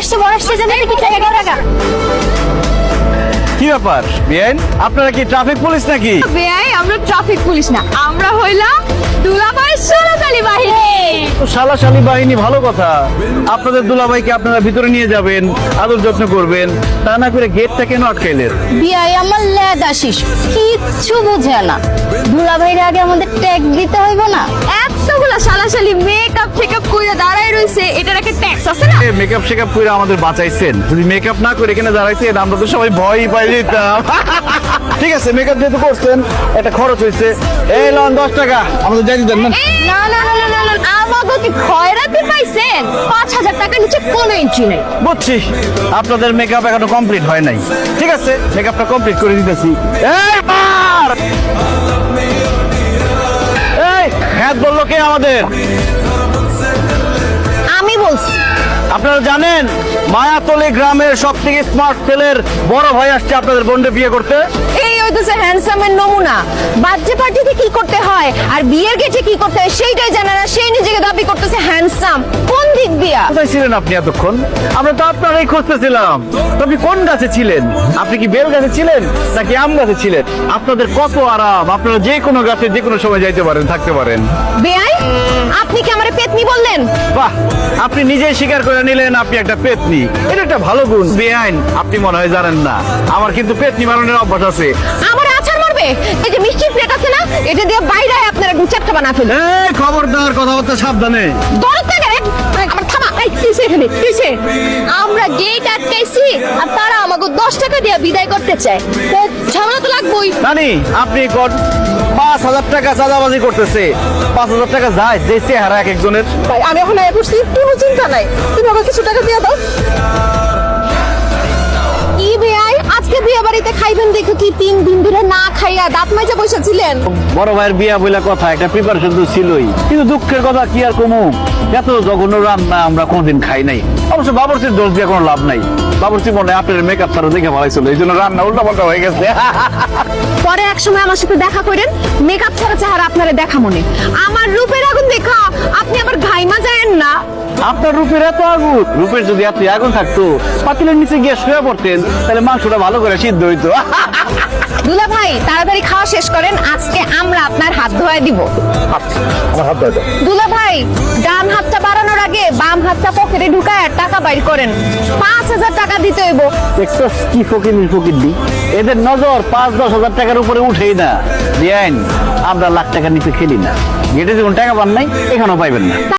আসছে আসছে কি টাকা টাকা কি ব্যাপার? বিআইন আপনারা কি ট্রাফিক পুলিশ নাকি? বেআই আমরা ট্রাফিক পুলিশ না। আমরা হইলাম দুলাভাই বাহিনী। তো সালাশালি বাহিনী ভালো কথা। আপনাদের দুলাভাইকে আপনারা ভিতরে নিয়ে যাবেন আদর যত্ন করবেন তা না করে গেটটা কেন আটকাইলেন? বিয়াই আমার লেদ আসিস কিচ্ছু বুঝে না। দুলা ভাইরা আগে আমাদের ট্যাগ দিতে হইব না। এতগুলা সালাশালি মেকআপ টেকআপ কইরা দাঁড়ায় রইছে এটার একটা ট্যাক্স আছে না? মেকআপ শেকআপ করে আমাদের বাঁচাইছেন। যদি মেকআপ না করে এখানে দাঁড়াইছেন আমরা তো সবাই ভয়ই পাই যেতাম ঠিক আছে মেকআপ যেহেতু করছেন একটা খরচ হয়েছে এই লন দশ টাকা। আমাদের যাই দিতেন না না না না না না না আমাকে কি খয়রাতি পাইছেন? পাঁচ হাজার টাকা নিচে কোনো এন্ট্রি নেই। বুঝছি। আপনাদের মেকআপ এখনও কমপ্লিট হয় নাই। ঠিক আছে মেকআপটা কমপ্লিট করে দিতেছি। এই মার! এই হ্যাঁ বলল কে আমাদের? আপনারা জানেন মায়াতলি গ্রামের সব থেকে স্মার্ট ছেলের বড় ভাই আসছে আপনাদের বোনকে বিয়ে করতে। এই হইতেছে হ্যান্ডসামের নমুনা। বার্থডে পার্টিতে কি করতে হয়? আর বিয়ের গেটে কি করতে হয়? সেইটাই জানে না সেই নিজেকে দাবি করতেছে হ্যান্ডসাম কোন দিক দিয়া? কোথায় ছিলেন আপনি এতক্ষণ? আমরা তো আপনারাই খুঁজতেছিলাম। তো আপনি কোন গাছে ছিলেন? আপনি কি বেল গাছে ছিলেন? নাকি আম গাছে ছিলেন? আপনাদের কত আরাম? আপনারা যে কোনো গাছে যে কোনো সময় যাইতে পারেন থাকতে পারেন। বেআই আপনি কি আমারে বললেন বাহ আপনি নিজেই স্বীকার করে নিলেন আপনি একটা পেতনি। এটা একটা ভালো গুণ। বেআইন আপনি মনে হয় জানেন না। আমার কিন্তু পেতনি মারণের অভ্যাস আছে। আমার আছাড় মারবে? এই যে মিষ্টির প্লেট আছে না এটা দিয়ে বাইরে আপনারা দু চারটা বানা ফেলুন। এই খবরদার কথাবার্তা সাবধানে। দরদ এখানে। কিসে আমরা গেট আটকাইছি আর তারা আমাকে দশ টাকা দিয়ে বিদায় করতে চায়। তো ঝামেলা তো লাগবেই। নানি আপনি কর পাঁচ হাজার টাকা চাঁদাবাজি করতেছে। পাঁচ হাজার টাকা যায় যে চেহারা এক একজনের। ভাই আমি এখন আয় করছি কোনো চিন্তা নাই। তুমি আমাকে কিছু টাকা দিয়ে দাও। খাইবেন দেখো কি তিন দিন ধরে না খাইয়া দাঁত মাইজা বসেছিলেন। বড় ভাইয়ের বিয়া বইলা কথা একটা প্রিপারেশন তো ছিলই। কিন্তু দুঃখের কথা কি আর কমু? এত জঘন্য রান্না আমরা কোনোদিন খাই নাই। অবশ্য বাবরচির দোষ দিয়ে কোনো লাভ নাই। বাবরচি মনে আপনার মেকআপ তারা দেখে ভালো ছিল এই জন্য রান্না উল্টা পাল্টা হয়ে গেছে। পরে এক সময় আমার সাথে দেখা করেন মেকআপ ছাড়া চেহারা আপনারে দেখা মনে। আমার রূপের আগুন দেখা আপনি আবার ঘাইমা যায়েন না। আপনার রূপের এত আগুন। রূপের যদি এত আগুন থাকতো পাতিলের নিচে গিয়ে শুয়ে পড়তেন তাহলে মাংসটা ভালো করে সিদ্ধ হইতো। দুলা ভাই তাড়াতাড়ি খাওয়া শেষ করেন আজকে আমরা আপনার হাত ধোয়া দিব। দুলা ভাই ডান হাতটা বাড়ানোর আগে বাম হাতটা পকেটে ঢুকায় টাকা বাইর করেন। পাঁচ হাজার টাকা দিতে হইব। দেখছ কি ফকির ফকির দি এদের নজর পাঁচ দশ হাজার টাকার উপরে উঠেই না। দিয়াইন আমরা লাখ টাকা নিচে খেলি না। গেটে যখন টাকা পান নাই এখানেও পাইবেন না।